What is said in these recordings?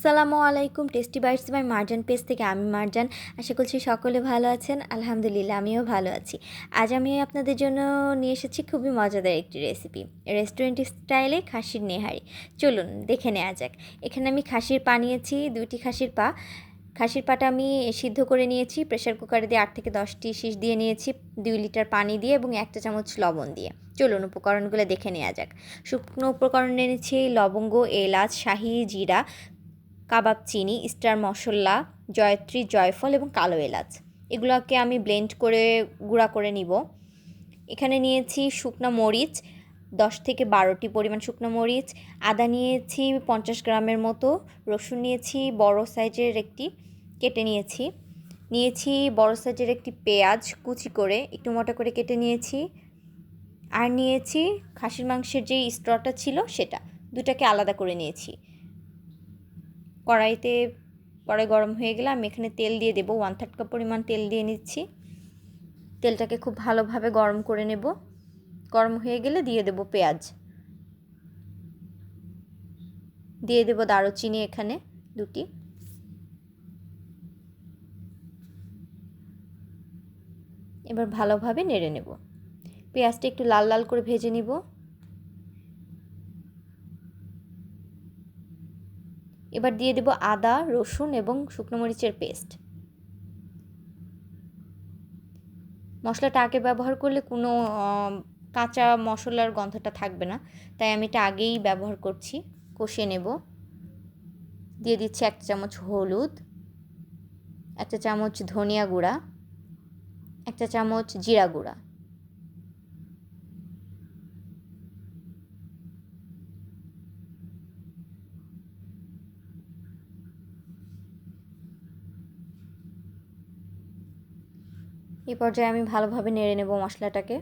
আসসালামু আলাইকুম tasty bites by Marjan page থেকে আমি মার্জান। আশা করছি সকলে ভালো আছেন। আলহামদুলিল্লাহ, আমিও ভালো আছি। আজ আমি আপনাদের জন্য নিয়ে এসেছি খুবই মজাদার একটি রেসিপি রেস্টুরেন্ট স্টাইলে খাসির নেহারি। চলুন, দেখে নেওয়া যাক। এখানে আমি খাসির পা নিয়েছি, দুইটি খাসির পা। খাসির পাটা আমি সিদ্ধ করে নিয়েছি প্রেশার কুকারে দিয়ে আট থেকে দশটি শীষ দিয়ে নিয়েছি, দুই লিটার পানি দিয়ে এবং একটা চামচ লবণ দিয়ে। চলুন, উপকরণগুলো দেখে নেওয়া যাক। শুকনো উপকরণ এনেছি, লবঙ্গ, এলাচ, শাহি, জিরা কাবাব চিনি স্টার মশলা, জয়ত্রী, জয়ফল এবং কালো এলাচ। এগুলোকে আমি ব্লেন্ড করে গুঁড়া করে নিব। এখানে নিয়েছি শুকনো মরিচ, দশ থেকে বারোটি পরিমাণ শুকনো মরিচ, আদা নিয়েছি পঞ্চাশ গ্রামের মতো, রসুন নিয়েছি বড় সাইজের একটি, কেটে নিয়েছি। নিয়েছি বড় সাইজের একটি পেঁয়াজ, কুচি করে, একটু মোটা করে কেটে নিয়েছি। আর নিয়েছি খাসির মাংসের যে স্ট্রটা ছিল সেটা, দুটাকে আলাদা করে নিয়েছি। কড়াইতে কড়াই গরম হয়ে গেলে আমি এখানে তেল দিয়ে দেবো। ওয়ান থার্ড কাপ পরিমাণ তেল দিয়ে নিচ্ছি। তেলটাকে খুব ভালোভাবে গরম করে নেব। গরম হয়ে গেলে দিয়ে দেব পেঁয়াজ। দিয়ে দেব দারুচিনি এখানে দুটি। এবার ভালোভাবে নেড়ে নেব। পেঁয়াজটা একটু লাল লাল করে ভেজে নিব। এবার দিয়ে দেব আদা, রসুন এবং শুকনো মরিচের পেস্ট। মশলাটা আগে ব্যবহার করলে কোনো কাঁচা মশলার গন্ধটা থাকবে না। তাই আমি এটা আগেই ব্যবহার করছি, কষিয়ে নেব। দিয়ে দিচ্ছি এক চামচ হলুদ একটা চামচ ধনিয়া গুঁড়া একটা চামচ জিরা গুঁড়া। এই পর্যায়ে আমি ভালোভাবে নেড়ে নেব মশলাটাকে।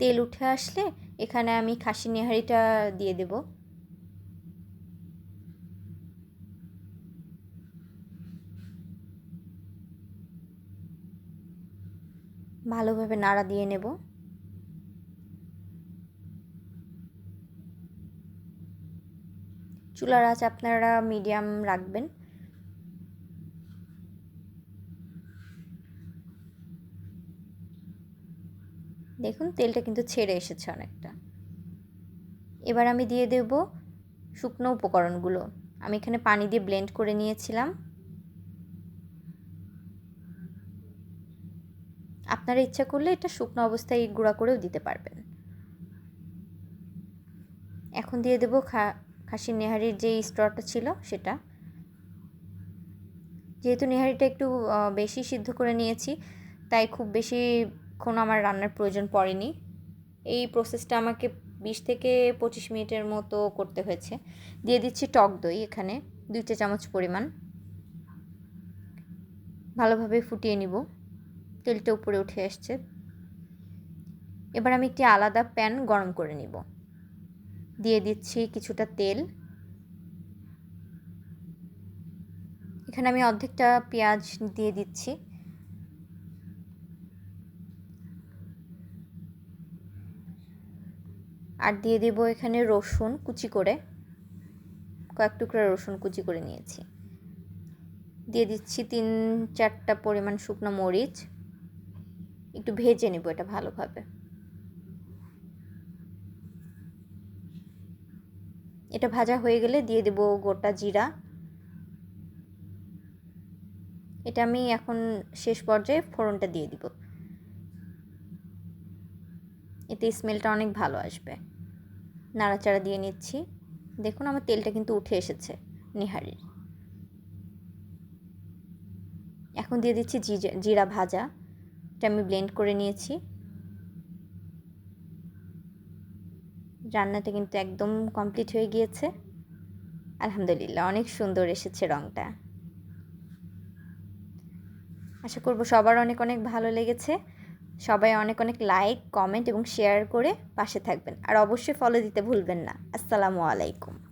তেল উঠে আসলে এখানে আমি খাসি নেহারিটা দিয়ে দেব। ভালোভাবে নাড়া দিয়ে নেব। চুলার আঁচ আপনারা মিডিয়াম রাখবেন। দেখুন, তেলটা কিন্তু ছেড়ে এসেছে অনেকটা। এবার আমি দিয়ে দেব শুকনো উপকরণগুলো। আমি এখানে পানি দিয়ে ব্লেন্ড করে নিয়েছিলাম। আপনারা ইচ্ছা করলে এটা শুকনো অবস্থায় গুঁড়া করেও দিতে পারবেন। এখন দিয়ে দেবো খা খাসির নেহারির যে স্টরটা ছিল সেটা। যেহেতু নেহারিটা একটু বেশি সিদ্ধ করে নিয়েছি, তাই খুব বেশিক্ষণ আমার রান্নার প্রয়োজন পড়েনি। এই প্রসেসটা আমাকে বিশ থেকে পঁচিশ মিনিটের মতো করতে হয়েছে। দিয়ে দিচ্ছি টক দই এখানে, দুই চা চামচ পরিমাণ। ভালোভাবে ফুটিয়ে নিব। তেলটা উপরে উঠে আসছে। এবার আমি একটি আলাদা প্যান গরম করে নিব। দিয়ে দিচ্ছি কিছুটা তেল। এখানে আমি অর্ধেকটা পেঁয়াজ দিয়ে দিচ্ছি। আর দিয়ে দেব এখানে রসুন কুচি করে। কয়েক টুকরা রসুন কুচি করে নিয়েছি। দিয়ে দিচ্ছি তিন চারটা পরিমাণ শুকনো মরিচ। একটু ভেজে নেব এটা ভালোভাবে। এটা ভাজা হয়ে গেলে দিয়ে দেব গোটা জিরা। এটা আমি এখন শেষ পর্যায়ে ফোড়নটা দিয়ে দিব। এতে স্মেলটা অনেক ভালো আসবে। নাড়াচাড়া দিয়ে নিচ্ছি। দেখুন আমার তেলটা কিন্তু উঠে এসেছে নিহারির। এখন দিয়ে দিচ্ছি জিরা ভাজা। এটা আমি ব্লেন্ড করে নিয়েছি। রান্নাটা কিন্তু একদম কমপ্লিট হয়ে গিয়েছে। আলহামদুলিল্লাহ, অনেক সুন্দর এসেছে রঙটা আশা করব সবার অনেক অনেক ভালো লেগেছে। সবাই অনেক অনেক লাইক কমেন্ট এবং শেয়ার করে পাশে থাকবেন। আর অবশ্যই ফলো দিতে ভুলবেন না। আসসালামু আলাইকুম।